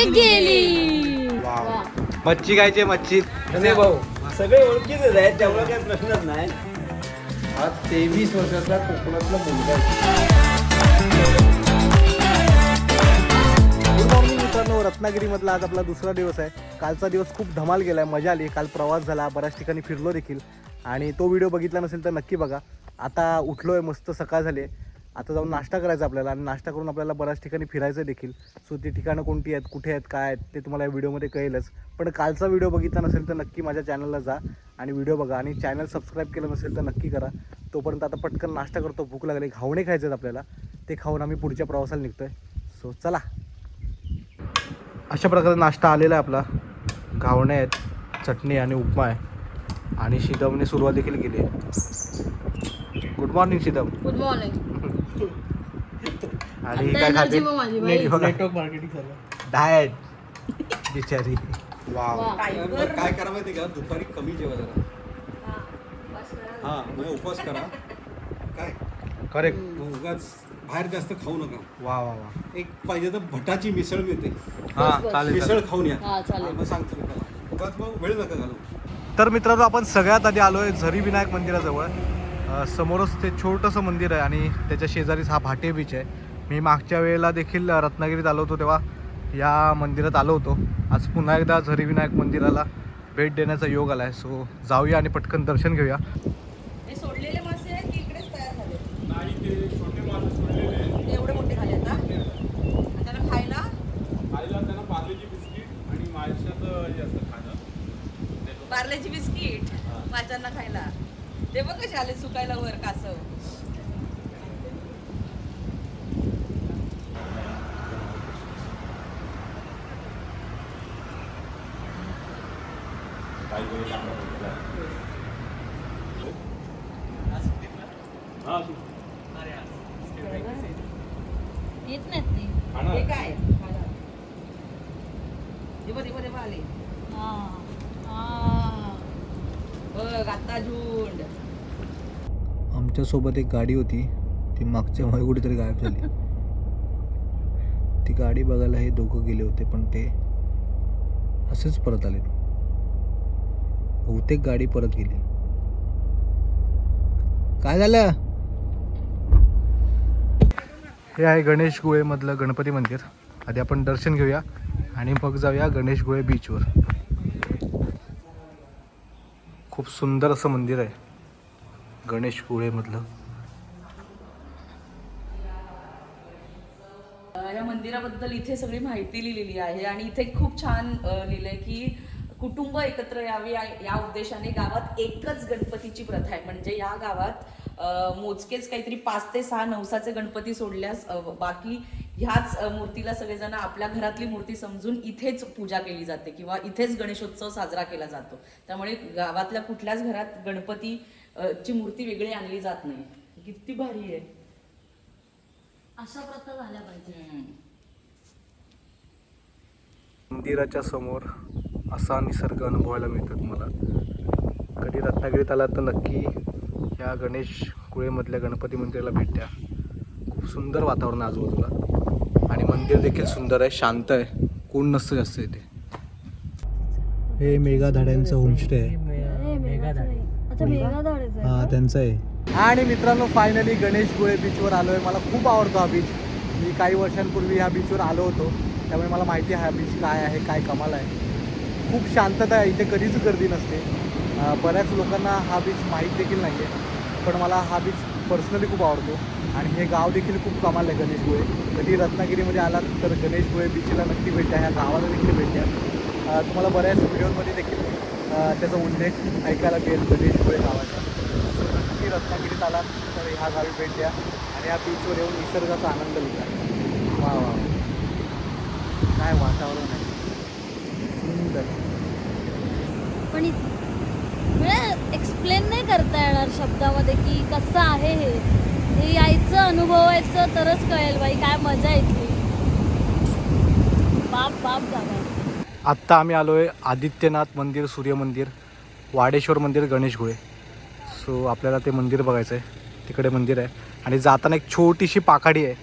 ते गेली. मच्छी खायची मच्छी. अरे भाऊ सगळे ओळखीचे आहेत त्यामुळे काही प्रश्नच नाही. हा तेवीस वर्षाचा कोकणातला मुलगा मित्रांनो रत्नागिरीमधला आज आपला दुसरा दिवस आहे. कालचा दिवस खूप धमाल गेला आहे मजा आली. काल प्रवास झाला बऱ्याच ठिकाणी फिरलो देखील. आणि तो व्हिडिओ बघितला नसेल तर नक्की बघा. आता उठलो आहे मस्त सकाळ झाली आहे. आता जाऊन नाश्ता करायचा आपल्याला. आणि नाश्ता करून आपल्याला बऱ्याच ठिकाणी फिरायचं देखील. सो ती ठिकाणं कोणती आहेत कुठे आहेत काय आहेत ते तुम्हाला या व्हिडिओमध्ये कळेलच. पण कालचा व्हिडिओ बघितला नसेल तर नक्की माझ्या चॅनलला जा आणि व्हिडिओ बघा. आणि चॅनल सबस्क्राईब केलं नसेल तर नक्की करा. तोपर्यंत आता पटकन नाश्ता करतो. भूक लागली. घावणे खायचे आहेत आपल्याला. ते खाऊन आम्ही पुढच्या प्रवासाला निघतोय. सो चला. अशा प्रकारे नाश्ता आलेला आहे आपला. घावणे आहेत चटणी आणि उपमा आहे. आणि शिदमने सुरुवात देखील केली आहे. गुड मॉर्निंग शिदम. गुड मॉर्निंग आणि ही काय खाते. नेटवर्क मार्केटिंग झालं. डाएट. बिचारी. वाव. वा. काय करा माहिती का? दुपारी कमी जेवा जरा. हा म्हणजे उपवास करा. काय? करेक्ट. मग उगाच बाहेर जास्त खाऊ नका. वा वा वा. एक पाहिजे तर भटाची मिसळ मिळते. हा बस. चालेल मिसळ चालेल. खाऊन या. हा, चालेल. हा, मग सांगतो मी त्याला. उगाच मग वेळ नका घालू तर मित्रांनो आपण सगळ्यात आधी आलो आहे झरी विनायक मंदिराजवळ. अ, समोरच ते छोटंसं मंदिर आहे आणि त्याच्या शेजारीच हा भाटे बीच आहे. मी मागच्या वेळेला देखील रत्नागिरीत आलो होतो तेव्हा. या मंदिरात आलो होतो. आज पुन्हा एकदा झरी विनायक मंदिराला भेट देण्याचा योग आला आहे सो जाऊया आणि पटकन दर्शन घेऊया. हे सोडलेले मासे आहेत की इकडेच तयार झाले? नाही ते छोटे मासे सोडलेले एवढे मोठे झाले आता आणि त्याला खायला? आईला त्यांना पार्लेजी बिस्किट आणि माशाचं हे असतं खाणं. पार्लेची बिस्किट माशांना खायला. ते बघ कसे आले सुकायला वर कासव. येत नाहीत ते. हे काय? हे बघ हे बघ हे बघ आले. हा. हा. बघ आता झुंड. आमच्यासोबत एक गाडी होती. ती मागच्या मागे कुठेतरी गायब झाली. ती गाडी बघायला हे दोघं गेले होते पण ते असेच परत आले. बहुतेक गाडी परत गेली. काय झालं? हे आहे गणेश गुळेमधलं गणपती मंदिर. आधी आपण दर्शन घेऊया आणि मग जाऊया गणेश गुळे बीचवर खूप सुंदर असं मंदिर आहे. गणेश गुळेमधलं या मंदिराबद्दल इथे सगळी माहिती लिहिलेली आहे आणि इथे खूप छान लिहिलंय की कुटुंब एकत्र यावे या उद्देशाने गावात एकच गणपतीची प्रथा आहे. म्हणजे या गावात मोजकेच काहीतरी पाच ते सहा नवसाचे गणपती सोडल्यास बाकी ह्याच मूर्तीला सगळेजण आपल्या घरातली मूर्ती समजून इथेच पूजा केली जाते किंवा इथेच गणेशोत्सव साजरा केला जातो. त्यामुळे गावातल्या कुठल्याच घरात गणपती ची मूर्ती वेगळी आणली जात नाही. किती भारी आहे. अशा प्रथा झाल्या पाहिजे. मंदिराच्या समोर असा निसर्ग अनुभवायला मिळतो तुम्हाला कधी रत्नागिरीत आलात तर नक्की या गणेश कुळेमधल्या गणपती मंदिराला भेट द्या. खूप सुंदर वातावरण आजूबाजूला. आणि मंदिर देखील सुंदर आहे शांत आहे. कोण नसतं जास्त इथे. हे मेगा धाड्यांचं होमस्टे आहे. अच्छा मेघा झाडाचं हा त्यांचं आहे. आणि मित्रांनो फायनली गणेश गुळे बीचवर आलो आहे मला खूप आवडतो हा बीच मी काही वर्षांपूर्वी ह्या बीचवर आलो होतो. त्यामुळे मला माहिती आहे हा बीच काय आहे काय कमाल आहे. खूप शांतता आहे. इथे कधीच गर्दी नसते. बऱ्याच लोकांना हा बीच माहीत देखील नाही आहे पण मला हा बीच पर्सनली खूप आवडतो. आणि हे गाव देखील खूप कमाल आहे गणेश गोळे कधी रत्नागिरीमध्ये आलात तर गणेश गोळे बीचला नक्की भेट द्या ह्या गावाला देखील भेट द्या. तुम्हाला बऱ्याच व्हिडिओमध्ये देखील त्याचा उल्लेख ऐकायला मिळेल गणेश गोळे गावाचा. नक्की रत्नागिरीत आलात तर ह्या गावी भेट द्या आणि या बीचवर येऊन निसर्गाचा आनंद लुटा. वा वा. काय वातावरण आहे. सुंदर. पण म्हणजे एक्सप्लेन नाही करता येणार शब्दामध्ये की कसं आहे हे. हे यायचं अनुभवायचं तरच कळेल बाई काय मजा येते. बाप बाप जागा आत्ता आम्ही आलो आहे आदित्यनाथ मंदिर सूर्य मंदिर वाडेश्वर मंदिर गणेश सो आपल्याला ते मंदिर बघायचं आहे तिकडे मंदिर आहे. आणि जाताना एक छोटीशी पाखाडी आहे.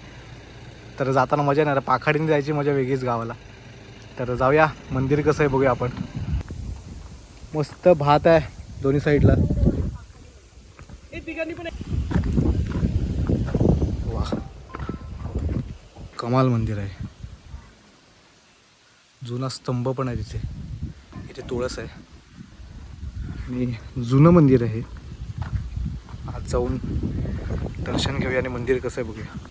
तर जाताना मजा येणार पाखाडीने जायची मजा वेगळीच गावाला. तर जाऊया. मंदिर कसं आहे बघूया आपण. मस्त भात आहे. दोन्ही साईडला. वा. कमाल मंदिर आहे. जुना स्तंभ पण आहे तिथे. इथे तुळस आहे. आणि जुनं मंदिर आहे आज जाऊन दर्शन घेऊया आणि मंदिर कसं आहे बघूया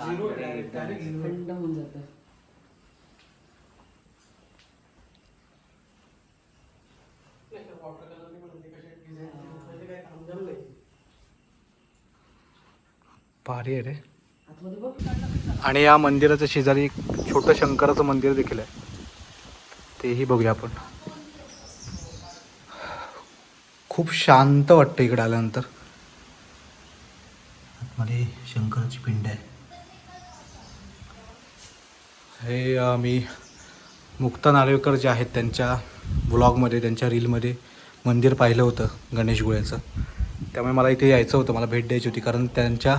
थंड होऊन जातं भारी आहे रे. आणि या मंदिराच्या शेजारी एक छोटं शंकराचं मंदिर देखील आहे. तेही बघूया आपण. खूप शांत वाटतं इकडे आल्यानंतर. आतमध्ये शंकराची पिंड आहे. हे मी मुक्ता नारवेकर जे आहेत त्यांच्या ब्लॉगमध्ये त्यांच्या रीलमध्ये मंदिर पाहिलं होतं गणेश गुळ्याचं. त्यामुळे मला इथे यायचं होतं मला भेट द्यायची होती कारण त्यांच्या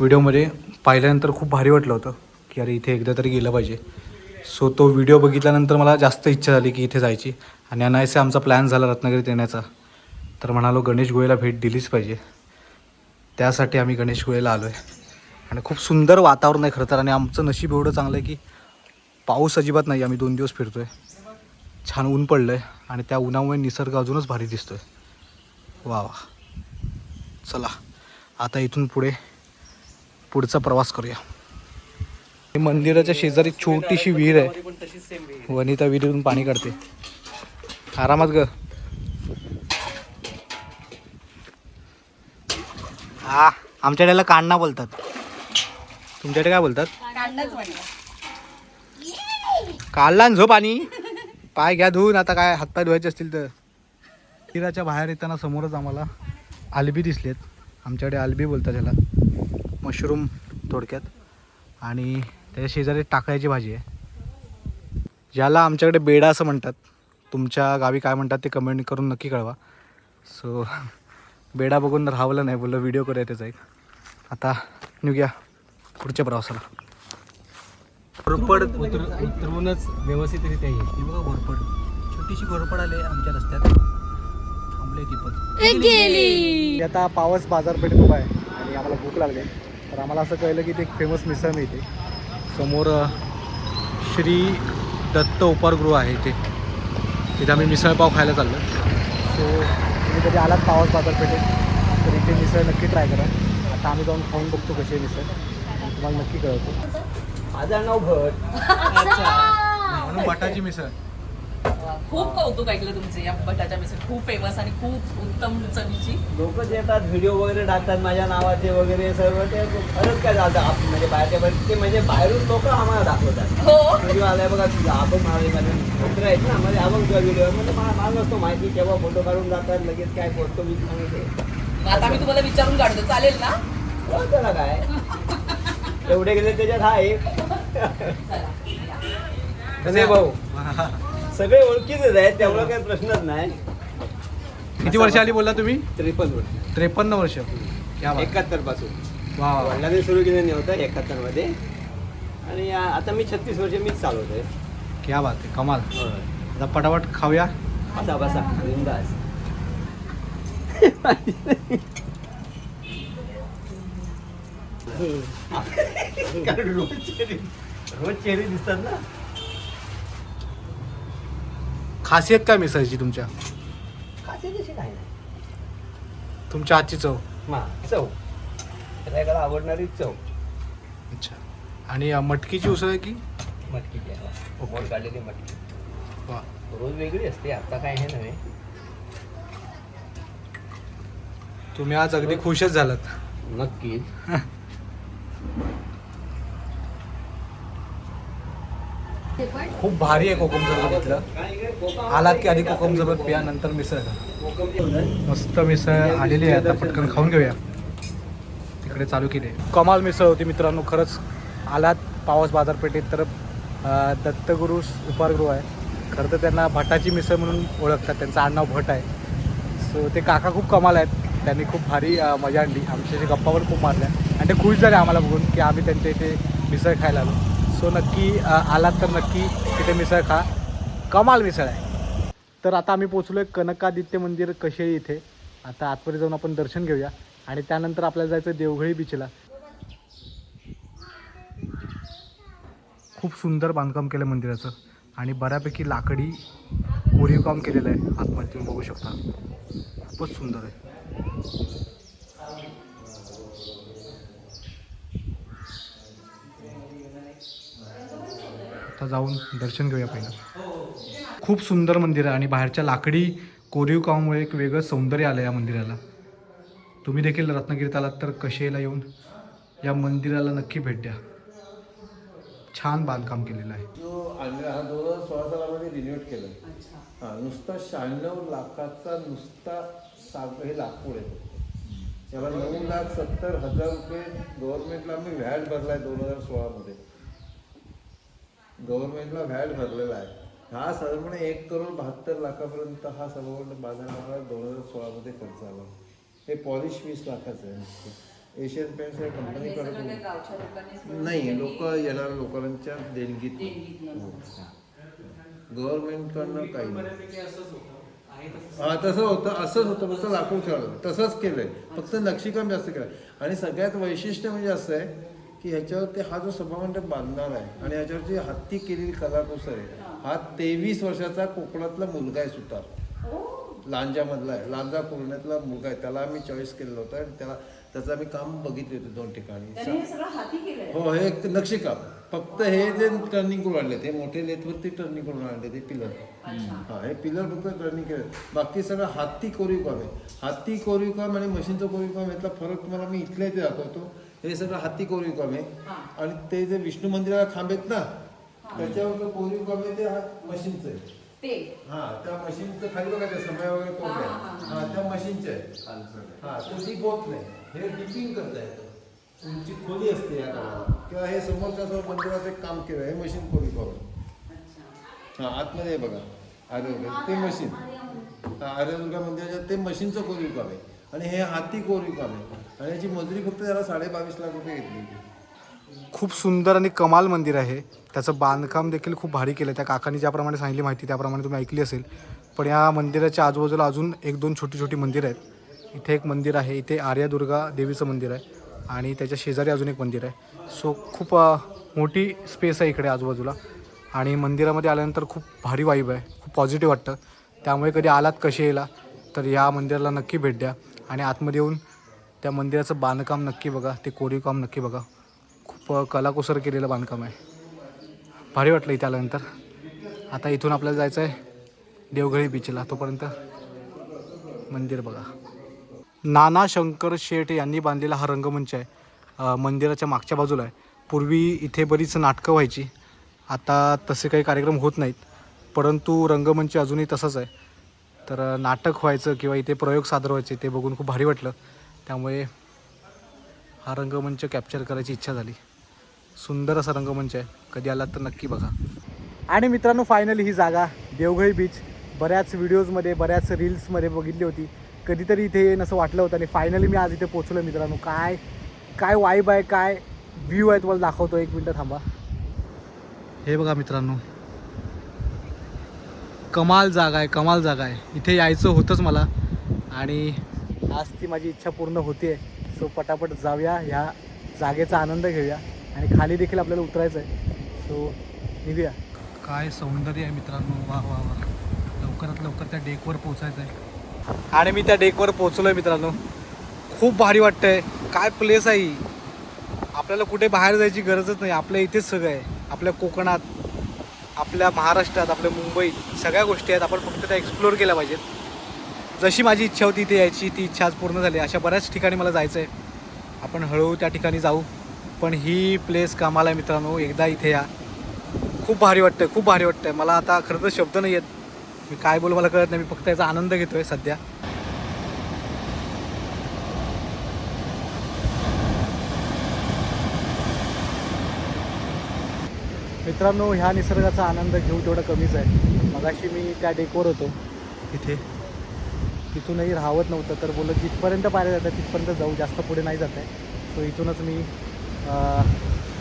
व्हिडिओमध्ये पाहिल्यानंतर खूप भारी वाटलं होतं की अरे इथे एकदा तरी गेलं पाहिजे. सो तो व्हिडिओ बघितल्यानंतर मला जास्त इच्छा झाली की इथे जायची. आणि अनायसे आमचा प्लॅन झाला रत्नागिरीत येण्याचा. तर म्हणालो गणेश गोळेला भेट दिलीच पाहिजे. त्यासाठी आम्ही गणेश गोळेला आलो आहे आणि खूप सुंदर वातावरण आहे खरं तर. आणि आमचं नशीब एवढं चांगलं आहे की पाऊस अजिबात नाही. आम्ही दोन दिवस फिरतो आहे छान ऊन पडलं आहे आणि त्या उन्हामुळे निसर्ग अजूनच भारी दिसतो आहे वा वा. चला आता इथून पुढे पुढचा प्रवास करूया. हे मंदिराच्या शेजारी छोटीशी विहीर आहे. वनिता विहिरीतून पाणी काढते. आरामात ग. हा आमच्याकडे याला काढणा बोलतात. तुमच्याकडे काय बोलतात? काढला ना झोप आणि. पाय घ्या धुवून आता काय हातपाय धुवायचे असतील तर. मंदिराच्या बाहेर येताना समोरच आम्हाला आलबी दिसलेत. आमच्याकडे आलबी बोलतात त्याला मशरूम थोडक्यात. आणि त्याच्या शेजारी टाकळ्याची भाजी आहे. ज्याला आमच्याकडे बेडा असं म्हणतात. तुमच्या गावी काय म्हणतात ते कमेंट करून नक्की कळवा. सो बेडा बघून राहवलं नाही बोललं व्हिडिओ करूया त्याचा एक. आता निघूया पुढच्या प्रवासाला. घोरपड उतर उतरूनच व्यवस्थितरित्या येईल. ती बघा घोरपड छोटीशी घोरपड आले आमच्या रस्त्यात. थांबले ती पण ए, गेली. आता पावस बाजारपेठेत उभा आहे. आणि आम्हाला भूक लागली तर आम्हाला असं कळलं की ते एक फेमस मिसळ मिळते. समोर श्री दत्त उपारगृह आहे इथे. तिथे आम्ही मिसळपाव खायला चाललो. सो तुम्ही कधी आलात पावस बाजारपेठेत? तर इथे मिसळ नक्की ट्राय करा. आता आम्ही जाऊन खाऊन बघतो कशी आहे मिसळ. आणि तुम्हाला नक्की कळवतो. माझं नाव भट. म्हणून बटाची मिसळ. खूप कौतुक ऐकलं तुमचे या बटाच्या मिसळ खूप फेमस आणि खूप उत्तम चवीची. लोक जे येतात व्हिडिओ वगैरे टाकतात माझ्या नावाचे वगैरे सर्व ते खरंच काय झालं आप- म्हणजे बाहेरच्या बाहेर- ते म्हणजे बाहेरून लोक आम्हाला दाखवतात. हो. व्हिडिओ आलाय बघा तुझा आपण म्हणाले माझे मित्र आहेत ना म्हणजे आपण तुझा व्हिडिओ म्हणजे मला मला नसतो माहिती केव्हा फोटो काढून जातात लगेच काय फोटो मी सांगितले आता मी तुम्हाला विचारून काढतो चालेल ना? हो, त्याला काय. एवढे गेले त्याच्यात हा एक. चला. कसे भाऊ सगळे ओळखीचेच आहेत त्यामुळे काही प्रश्नच नाही. किती वर्ष आली बोलला तुम्ही? त्रेपन्न वर्ष. त्रेपन्न वर्ष. क्या बात. एकाहत्तरपासून. वा वा, वा. वडिलांनी सुरू केलं नव्हतं एकाहत्तरमध्ये. आणि आ- आता मी छत्तीस वर्ष मीच चालवतोय. क्या बात आहे कमाल. होय. आता पटापट खाऊया. बसा बसा. बिंदास. कारण रोज चेहरे रोज चेहरे दिसतात ना. खासियत काय मिसळची तुमच्या? नाही. तुमच्या हातची चव? मा चव. त्याला आवडणारी चव. अच्छा. आणि अ, मटकीची उसळ आहे की? मटकी घ्यावा मोड काढलेली मटकी. वा. रोज वेगळी असते आता काय हे नव्हे. तुम्ही आज अगदी खुशच झालात. नक्कीच. खूप भारी आहे कोकम सरबत इथलं. आलात की आधी कोकम सरबत पिया नंतर मिसळ खा. मस्त मिसळ आलेली आहे आता पटकन खाऊन घेऊया. तिकडे चालू केली कमाल मिसळ होती मित्रांनो खरंच आलात पावस बाजारपेठेत तर दत्तगुरू दत्तगुरु उपारगृह आहे. खरं तर त्यांना भटाची मिसळ म्हणून ओळखतात त्यांचं आडनाव भट आहे. सो ते काका खूप कमाल आहेत. त्यांनी खूप भारी मजा आणली. आमच्याशी गप्पा पण खूप मारल्या. आणि ते खुश झाले आम्हाला बघून की आम्ही त्यांच्या इथे मिसळ खायला आलो. सो नक्की आलात तर नक्की तिथे मिसळ खा. कमाल मिसळ आहे. तर आता आम्ही पोचलो आहे कनकादित्य मंदिर कशेळी इथे. आता आतमध्ये जाऊन आपण दर्शन घेऊया. आणि त्यानंतर आपल्याला जायचं देवघळी बीचला खूप सुंदर बांधकाम केलं मंदिराचं. आणि बऱ्यापैकी लाकडी कोरीव काम केलेलं आहे. आतमध्ये तुम्ही बघू शकता. खूपच सुंदर आहे. आता जाऊन दर्शन घेऊया पहिलं. खूप सुंदर मंदिर आहे आणि बाहेरच्या लाकडी कोरीव कामामुळे एक वेगळं सौंदर्य आलं या मंदिराला. तुम्ही देखील रत्नागिरीत आलात तर कशेला येऊन या मंदिराला नक्की भेट द्या. छान बांधकाम केलेलं आहे. हा दोन हजार सोळा सालामध्ये रिन्युएट केलं. हा नुसता शहाण्णव लाखाचा नुसता साग हे लाकूड आहे. त्याला नऊ लाख सत्तर हजार रुपये गव्हर्नमेंटला आम्ही व्हॅट भरलाय दोन हजार सोळामध्ये. गव्हर्नमेंटला व्हॅट भरलेला आहे. हा साधारणपणे एक करोड बहात्तर लाखापर्यंत हा सर्व बाजाराला दोन हजार सोळामध्ये खर्च आला. हे पॉलिश वीस लाखाचं आहे एशियन पेंट्स या हे लोकांनीच मिळून नाही. लोक येणाऱ्या लोकांच्या देणगीत देणगीतनं. गव्हर्नमेंटकडनं काही हा तसं होतं असंच होतं. फक्त लाकूड खेळलं तसंच केलंय. फक्त नक्षीकाम जास्त केलं आणि सगळ्यात वैशिष्ट्य म्हणजे असं आहे की ह्याच्यावरती हा जो सभामंडप बांधणार आहे आणि ह्याच्यावरची हत्ती केलेली कलाकुसर आहे हा. तेवीस वर्षाचा कोकणातला मुलगा आहे सुतार. लांजामधला आहे. लांजा पुरण्यातला मुलगा आहे. त्याला आम्ही चॉईस केलेलं होतं आणि त्याला त्याचं आम्ही काम बघितले होते दोन ठिकाणी. हे हो हे एक नक्षीकाम. फक्त हे जे टर्निंग करून आणले ते मोठे लेथवरती टर्निंग करून आणले ते पिलर हा हे पिलर फक्त टर्निंग केले बाकी सगळं हाती कोरीव काम आहे. हाती कोरीव काम आणि मशीनचं कोरीव काम यातला फरक तुम्हाला मी इथल्या इथे दाखवतो. हे सगळं हाती कोरीव काम आहे. आणि ते जे विष्णू मंदिराला खांब आहेत ना त्याच्यावर कोरीव काम आहे ते हा मशीनचं आहे. ते. हा त्या मशीनचं खाली बघा समय वगैरे आहे. हा त्या मशीनचे आहे. हा तो डीप होत नाही. हे डिपिंग करता येतं. तुमची खोली असते या कामाला किंवा हे समोरच्या समोर मंदिराचं एक काम केलं हे मशीन करून हा आतमध्ये बघा आर्यदुर्गा. ते मशीन. हा आर्यदुर्गा मंदिराच्या ते मशीनचं कोरीव काम आहे. आणि हे हाती कोरीव काम आहे. आणि याची मजुरी फक्त त्याला साडेबावीस लाख रुपये घेतली खूप सुंदर आणि कमाल मंदिर आहे. त्याचं बांधकाम देखील खूप भारी केलं त्या काकांनी ज्याप्रमाणे सांगितली माहिती त्याप्रमाणे तुम्ही ऐकली असेल. पण या मंदिराच्या आजूबाजूला अजून एक दोन छोटी छोटी मंदिरं आहेत. इथे एक मंदिर आहे. इथे आर्यादुर्गा देवीचं मंदिर आहे. आणि त्याच्या शेजारी अजून एक मंदिर आहे. सो खूप मोठी स्पेस आहे इकडे आजूबाजूला. आणि मंदिरामध्ये आल्यानंतर खूप भारी वाईब आहे. खूप पॉझिटिव्ह वाटतं. त्यामुळे कधी आलात कसे यायला तर या मंदिराला नक्की भेट द्या. आणि आतमध्ये येऊन त्या मंदिराचं बांधकाम नक्की बघा ते कोरीव काम नक्की बघा. खूप कलाकुसर केलेलं बांधकाम आहे. भारी वाटलं इथे आल्यानंतर. आता इथून आपल्याला जायचं आहे देवघळी बीचला तोपर्यंत मंदिर बघा. नाना शंकर शेठ यांनी बांधलेला हा रंगमंच आहे. मंदिराच्या मागच्या बाजूला आहे. पूर्वी इथे बरीच नाटकं व्हायची. आता तसे काही कार्यक्रम होत नाहीत. परंतु रंगमंच अजूनही तसंच आहे. तर नाटक व्हायचं किंवा इथे प्रयोग सादर व्हायचे ते बघून खूप भारी वाटलं. त्यामुळे हा रंगमंच कॅप्चर करायची इच्छा झाली. सुंदर असा रंगमंच आहे. कधी आलात तर नक्की बघा. आणि मित्रांनो फायनली ही जागा देवघई बीच बऱ्याच व्हिडिओजमध्ये बऱ्याच रील्समध्ये बघितली होती. कधीतरी इथे येईन असं वाटलं होतं आणि फायनली मी आज इथे पोचलो मित्रांनो. काय काय वाईब आहे काय व्ह्यू आहे तुम्हाला दाखवतो एक मिनटं थांबा. हे बघा मित्रांनो. कमाल जागा आहे कमाल जागा आहे. इथे यायचं होतंच मला. आणि आज ती माझी इच्छा पूर्ण होते. सो पटापट जाऊया ह्या जागेचा आनंद घेऊया. आणि खाली देखील आपल्याला उतरायचं आहे सो निघूया. काय सौंदर्य आहे मित्रांनो. वा वा वा. लवकरात लवकर त्या डेकवर पोचायचं आहे आणि मी त्या डेकवर पोचलो आहे मित्रांनो. खूप भारी वाटतंय. काय प्लेस आहे ही? आपल्याला कुठे बाहेर जायची गरजच नाही. आपल्या इथेच सगळं आहे. आपल्या कोकणात आपल्या महाराष्ट्रात आपल्या मुंबईत सगळ्या गोष्टी आहेत. आपण फक्त त्या एक्सप्लोअर केल्या पाहिजेत. जशी माझी इच्छा होती इथे यायची ती इच्छा आज पूर्ण झाली. अशा बऱ्याच ठिकाणी मला जायचं आहे आपण हळूहळू त्या ठिकाणी जाऊ. पण ही प्लेस कामाला आहे मित्रांनो एकदा इथे या. खूप भारी वाटतं खूप भारी वाटतं मला आता खरं तर शब्द नाही आहेत मी काय बोलू मला कळत नाही. मी फक्त याचा आनंद घेतो आहे सध्या. मित्रांनो ह्या निसर्गाचा आनंद घेऊ तेवढा कमीच आहे. मगाशी मी त्या डेकवर होतो इथे. तिथूनही राहत नव्हतं तर बोललं जिथपर्यंत पायऱ्या जातात तिथपर्यंत जाऊ जास्त पुढे नाही जात आहे. सो इथूनच मी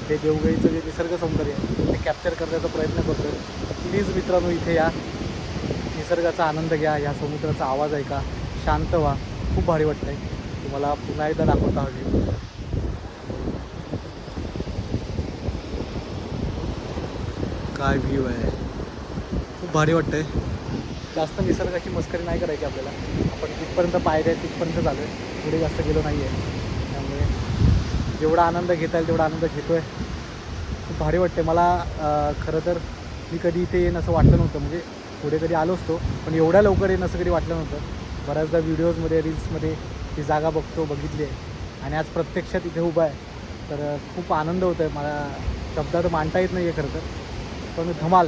ते देवगळीचं जे निसर्ग सौंदर्य ते कॅप्चर करण्याचा प्रयत्न करतो आहे प्लीज मित्रांनो इथे या निसर्गाचा आनंद घ्या या समुद्राचा आवाज ऐका शांत व्हा. खूप भारी वाटतं आहे तुम्हाला पुन्हा एकदा दाखवता हवी काय व्ह्यू आहे? खूप भारी वाटतंय. जास्त निसर्गाची मस्करी नाही करायची आपल्याला. आपण तिथपर्यंत पायऱ्या तिथपर्यंत चालू आहे पुढे जास्त गेलो नाही आहे त्यामुळे जेवढा आनंद घेता येईल तेवढा आनंद घेतो आहे खूप भारी वाटते मला खरं तर मी कधी इथे येईन असं वाटलं नव्हतं. म्हणजे पुढे कधी आलो असतो पण एवढ्या लवकर येईन असं कधी वाटलं नव्हतं. बऱ्याचदा व्हिडिओजमध्ये रील्समध्ये ती जागा बघतो बघितली आहे. आणि आज प्रत्यक्षात इथे उभा आहे. तर खूप आनंद होतो आहे मला शब्दात मांडता येत नाही आहे खरं तर. पण धमाल.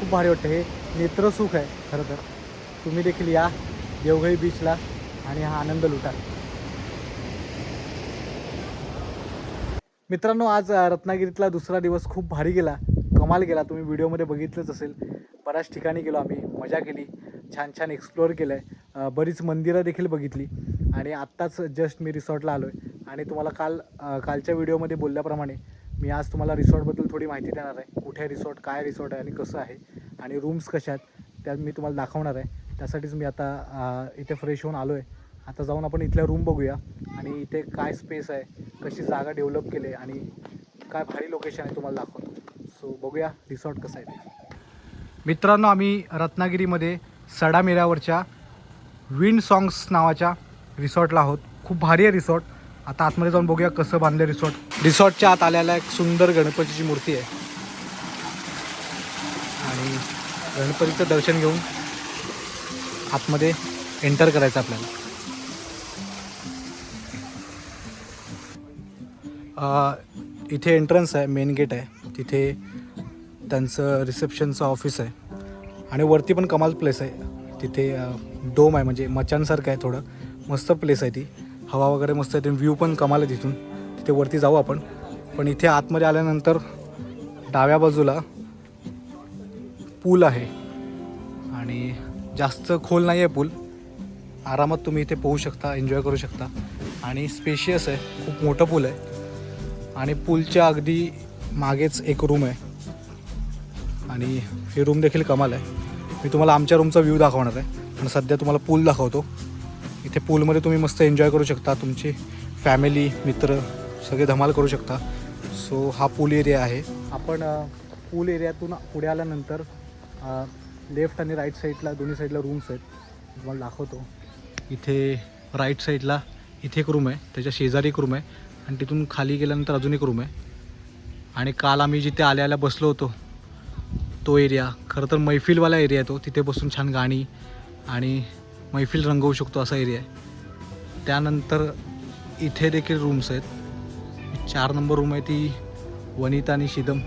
खूप भारी वाटतं हे नेत्रसुख आहे. खरं तर. तुम्ही देखील या देवघई बीचला आणि हा आनंद लुटा मित्रांनो आज रत्नागिरीतला दुसरा दिवस खूप भारी गेला. कमाल गेला. तुम्ही व्हिडिओमध्ये बघितलंच असेल. बऱ्याच ठिकाणी गेलो आम्ही. मजा केली. छान छान एक्सप्लोअर केलं आहे बरीच मंदिरं देखील बघितली. आणि आत्ताच जस्ट मी रिसॉर्टला आलो आहे आणि तुम्हाला काल कालच्या व्हिडिओमध्ये बोलल्याप्रमाणे मी आज तुम्हाला रिसॉर्टबद्दल थोडी माहिती देणार आहे. कुठे रिसॉर्ट काय रिसॉर्ट आहे आणि कसं आहे. आणि रूम्स कशा आहेत. त्या मी तुम्हाला दाखवणार आहे. त्यासाठीच मी आता इथे फ्रेश होऊन आलो आहे आता जाऊन आपण इथल्या रूम बघूया. आणि इथे काय स्पेस आहे कशी जागा डेव्हलप केली आहे आणि काय भारी लोकेशन आहे तुम्हाला दाखवतो. सो बघूया रिसॉर्ट कसं आहे ते. मित्रांनो आम्ही रत्नागिरीमध्ये सडामेऱ्यावरच्या विंड सॉंग्स नावाच्या रिसॉर्टला आहोत. खूप भारी आहे रिसॉर्ट आता आतमध्ये जाऊन बघूया कसं बांधलं रिसॉर्ट रिसॉर्टच्या आत आल्याला एक सुंदर गणपतीची मूर्ती आहे आणि गणपतीचं दर्शन घेऊन आतमध्ये एंटर करायचं आपल्याला. इथे एंट्रन्स आहे मेन गेट आहे. तिथे त्यांचं रिसेप्शनचं ऑफिस आहे. आणि वरती पण कमाल प्लेस आहे. तिथे डोम आहे म्हणजे मचानसारखं आहे थोडं. मस्त प्लेस आहे ती. हवा वगैरे मस्त आहे. व्ह्यू पण कमाल आहे तिथून. तिथे वरती जाऊ आपण. पण इथे आतमध्ये आल्यानंतर डाव्या बाजूला पूल आहे. आणि जास्त खोल नाही आहे पूल. आरामात तुम्ही इथे पोहू शकता एन्जॉय करू शकता. आणि स्पेशियस आहे खूप मोठं पूल आहे. आणि पूलच्या अगदी मागेच एक रूम आहे. आणि ही रूम देखील कमाल आहे. मी तुम्हाला आमच्या रूमचा व्ह्यू दाखवणार आहे. पण सध्या तुम्हाला पूल दाखवतो. इथे पूलमध्ये तुम्ही मस्त एन्जॉय करू शकता. तुमची फॅमिली मित्र सगळे धमाल करू शकता. सो हा पूल एरिया आहे. आपण पूल एरियातून पुढे आल्यानंतर लेफ्ट आणि राईट साईडला दोन्ही साईडला रूम्स आहेत. तुम्हाला दाखवतो. इथे राईट साईडला इथे एक रूम आहे त्याच्या शेजारी एक रूम आहे आणि तिथून खाली गेल्यानंतर अजून एक रूम आहे. आणि काल आम्ही जिथे आल्या आल्या बसलो होतो तो एरिया खरं तर मैफिलवाला एरिया आहे तो. तिथे बसून छान गाणी आणि मैफिल रंगवू शकतो असा एरिया आहे. त्यानंतर इथे देखील रूम्स आहेत. चार नंबर रूम आहे ती वनिता आणि शिदम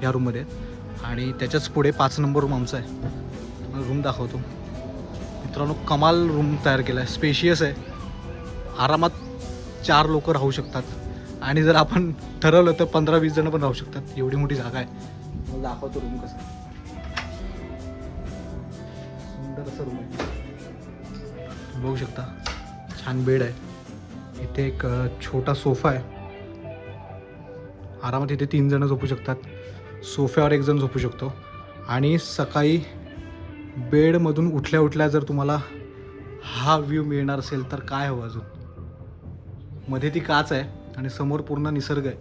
ह्या रूममध्ये आहेत. आणि त्याच्याच पुढे पाच नंबर रूम आमचा आहे. रूम दाखवतो. मित्रांनो कमाल रूम तयार केला आहे स्पेशियस आहे. आरामात चार लोक राहू शकतात. आणि जर आपण ठरवलं तर पंधरा वीस जण पण राहू शकतात. एवढी मोठी जागा आहे. दाखवतो रूम कसा सुंदर असं रूम आहे. बघू शकता. छान बेड आहे. इथे एक छोटा सोफा आहे. आरामात इथे तीन जण झोपू शकतात. सोफ्यावर एक जण झोपू शकतो. आणि सकाळी बेडमधून उठल्या उठल्या जर तुम्हाला हा व्ह्यू मिळणार असेल तर काय हवं अजून? मध्ये ती काच आहे आणि समोर पूर्ण निसर्ग आहे.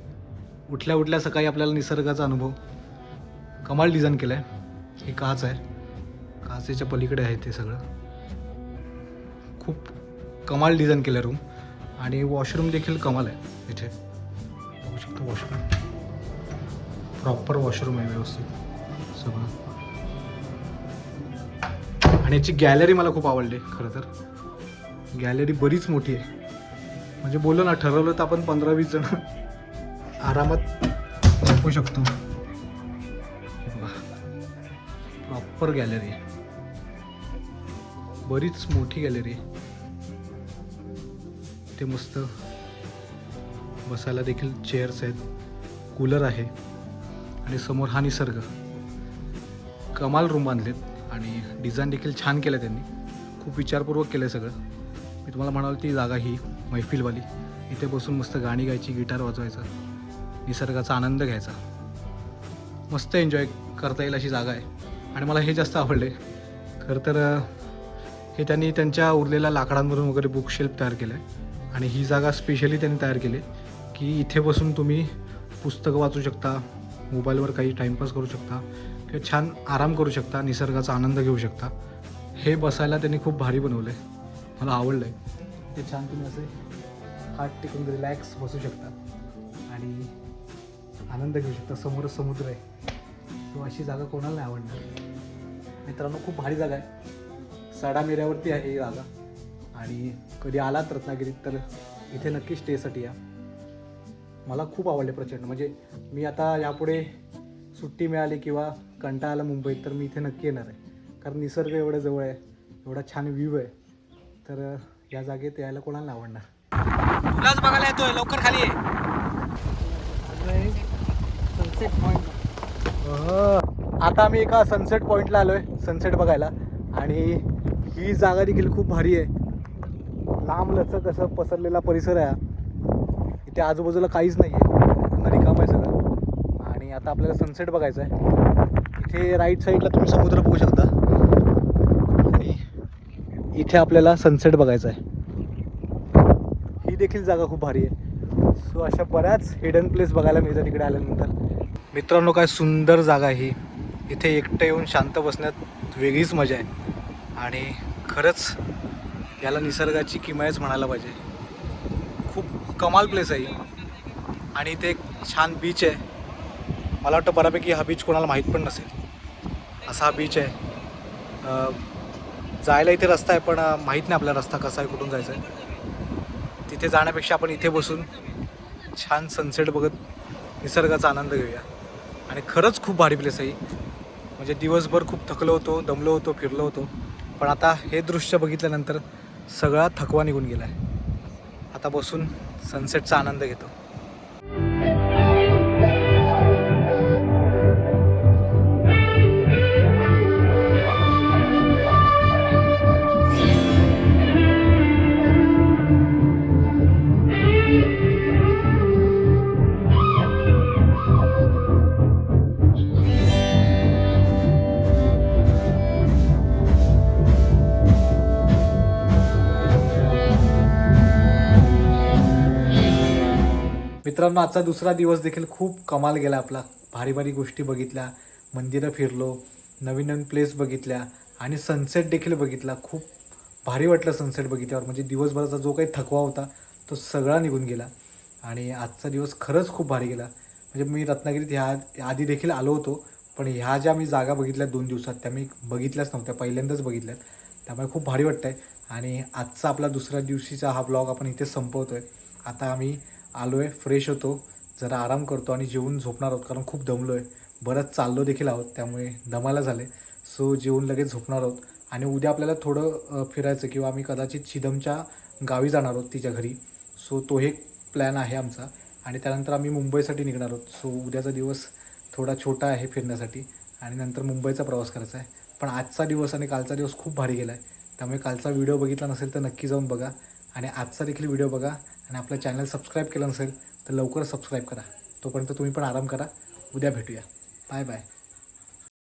उठल्या उठल्या सकाळी आपल्याला निसर्गाचा अनुभव कमाल डिझाईन केलं आहे ही काच आहे. काचेच्या पलीकडे आहे ते सगळं. खूप कमाल डिझाईन केलं आहे रूम आणि वॉशरूम देखील कमाल आहे इथे. बघू शकतो वॉशरूम प्रॉपर वॉशरूम आहे व्यवस्थित. सगळं. आणि याची गॅलरी मला खूप आवडली खरं तर. गॅलरी बरीच मोठी आहे. म्हणजे बोललो ना ठरवलं तर आपण पंधरा वीस जण आरामात झोपू शकतो. प्रॉपर गॅलरी आहे. बरीच मोठी गॅलरी आहे. ते मस्त बसायला देखील चेअर्स आहेत. कूलर आहे. आणि समोर हा निसर्ग. कमाल रूम बांधलेत आणि डिझाईन देखील छान केलं त्यांनी. खूप विचारपूर्वक केलं आहे सगळं. मी तुम्हाला म्हणाल ती जागा ही मैफिलवाली. इथे बसून मस्त गाणी गायची गिटार वाजवायचं निसर्गाचा आनंद घ्यायचा. मस्त एन्जॉय करता येईल अशी जागा आहे. आणि मला हे जास्त आवडले खरं तर हे त्यांनी त्यांच्या उरलेल्या लाकडांवरून वगैरे बुक शेल्फ तयार केलं आहे आणि ही जागा स्पेशली त्यांनी तयार केली आहे की इथे बसून तुम्ही पुस्तकं वाचू शकता मोबाईलवर काही टाईमपास करू शकता किंवा छान आराम करू शकता निसर्गाचा आनंद घेऊ शकता. हे बसायला त्यांनी खूप भारी बनवलं आहे मला आवडलं आहे ते छान तुम्ही असे हात टेकून रिलॅक्स बसू शकता आणि आनंद घेऊ शकता. समोर समुद्र आहे. तो अशी जागा कोणाला नाही आवडणार. मित्रांनो खूप भारी जागा आहे. साडा मेऱ्यावरती आहे ही जागा. आणि कधी आलात रत्नागिरीत तर इथे नक्की स्टेसाठी या. मला खूप आवडले प्रचंड. म्हणजे मी आता यापुढे सुट्टी मिळाली किंवा कंटाळा आला मुंबईत तर मी इथे नक्की येणार आहे. कारण निसर्ग एवढं जवळ आहे एवढा छान व्ह्यू आहे तर या जागेत यायला कोणाला आवडणार? तुलाच बघायला येतोय लवकर खाली सनसेट पॉईंट आता आम्ही एका सनसेट पॉईंटला आलो आहे सनसेट बघायला. आणि ही जागा देखील खूप भारी आहे. लांब लचक असं पसरलेला परिसर आहे तिथे आजूबाजूला काहीच नाही आहे रिकाम आहे सगळं. आणि आता आपल्याला सनसेट बघायचा आहे इथे राईट साईडला तुम्ही समुद्र बघू शकता. आणि इथे आपल्याला सनसेट बघायचा आहे ही देखील जागा खूप भारी आहे. सो अशा बऱ्याच हिडन प्लेस बघायला मिळतात तिकडे आल्यानंतर. मित्रांनो काय सुंदर जागा आहे ही. इथे एकटं येऊन शांत बसण्यात वेगळीच मजा आहे. आणि खरंच याला निसर्गाची किमयाच म्हणायला पाहिजे. कमाल प्लेस आहे आणि इथे एक छान बीच आहे. मला वाटतं बऱ्यापैकी हा बीच कोणाला माहीत पण नसेल. असा हा बीच आहे. जायला इथे रस्ता आहे पण माहीत नाही आपला रस्ता कसा आहे कुठून जायचा आहे तिथे जाण्यापेक्षा आपण इथे बसून छान सनसेट बघत निसर्गाचा आनंद घेऊया. आणि खरंच खूप भारी प्लेस आहे म्हणजे दिवसभर खूप थकलो होतो दमलो होतो फिरलो होतो. पण आता हे दृश्य बघितल्यानंतर सगळा थकवा निघून गेला आहे आता बसून सनसेटचा आनंद घेतो. मित्रांनो आजचा दुसरा दिवस देखील खूप कमाल गेला आपला. भारी भारी गोष्टी बघितल्या मंदिरं फिरलो नवीन नवीन प्लेस बघितल्या आणि सनसेट देखील बघितला. खूप भारी वाटलं सनसेट बघितल्यावर. म्हणजे दिवसभराचा जो काही थकवा होता तो सगळा निघून गेला. आणि आजचा दिवस खरंच खूप भारी गेला. म्हणजे मी रत्नागिरीत ह्या आधी देखील आलो होतो पण ह्या ज्या मी जागा बघितल्या दोन दिवसात त्या मी बघितल्याच नव्हत्या पहिल्यांदाच बघितल्यात. त्यामुळे खूप भारी वाटतं आहे आणि आजचा आपला दुसऱ्या दिवशीचा हा ब्लॉग आपण इथे संपवतो आहे आता आम्ही आलो आहे फ्रेश होतो. जरा आराम करतो आणि जेवून झोपणार आहोत कारण खूप दमलो आहे बरंच चाललो देखील आहोत त्यामुळे दमायला झाले. सो जेवून लगेच झोपणार आहोत. आणि उद्या आपल्याला थोडं फिरायचं किंवा आम्ही कदाचित शिदमच्या गावी जाणार आहोत तिच्या घरी. सो तो एक प्लॅन आहे आमचा. आणि त्यानंतर आम्ही मुंबईसाठी निघणार आहोत. सो उद्याचा दिवस थोडा छोटा आहे फिरण्यासाठी. आणि नंतर मुंबईचा प्रवास करायचा आहे. पण आजचा दिवस आणि कालचा दिवस खूप भारी गेला आहे त्यामुळे कालचा व्हिडिओ बघितला नसेल तर नक्की जाऊन बघा. आणि आजचा देखील व्हिडिओ बघा आणि आपलं चॅनल सबस्क्राईब केलं नसेल तर लवकर सबस्क्राईब करा. तोपर्यंत तुम्ही पण आराम करा. उद्या भेटूया. Bye bye.